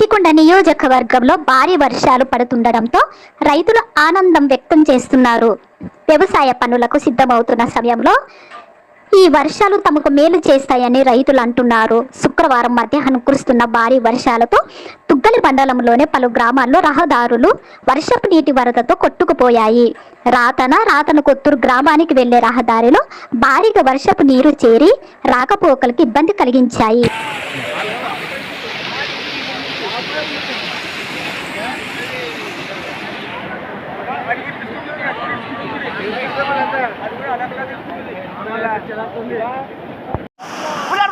వినుకొండ నియోజకవర్గంలో భారీ వర్షాలు పడుతుండడంతో రైతులు ఆనందం వ్యక్తం చేస్తున్నారు. వ్యవసాయ పనులకు సిద్ధమవుతున్న సమయంలో ఈ వర్షాలు తమకు మేలు చేస్తాయని రైతులు అంటున్నారు. శుక్రవారం మధ్యాహ్నం కురుస్తున్న భారీ వర్షాలతో తుగ్గలి మండలంలోని పలు గ్రామాల్లో రహదారులు వర్షపు నీటి వరదతో కొట్టుకుపోయాయి. రాతన రాతన కొత్తూరు గ్రామానికి వెళ్ళే రహదారిలో భారీగా వర్షపు నీరు చేరి రాకపోకలకు ఇబ్బంది కలిగించాయి.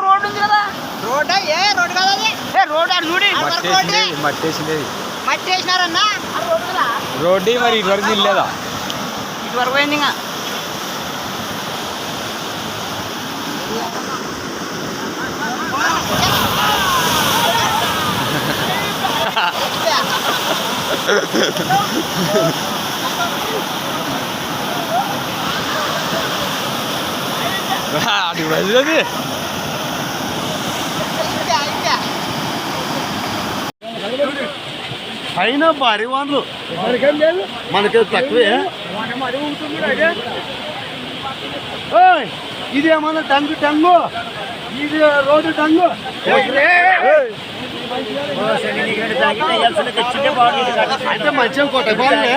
రోడ్డు ఉంది కదా. రోడ్ ఏ రోడ్ కాదు అది? ఏ రోడ్డు చూడి మట్టేసింది మట్టేసింది మట్టి వేసినారన్నా ఆ రోడ్డు కదా రోడ్డు మరి ఇటువరకు లేదా ఇటు వరకు పోయింది ఇంకా. అది వదిలేదు పైన భారీ వాళ్ళు మనకి తక్కువే ఓయ్, ఇది ఏమన్నా టంగు టంగు ఇది రోజు టంగు అయితే మంచిగా కొట్టే బాగుంది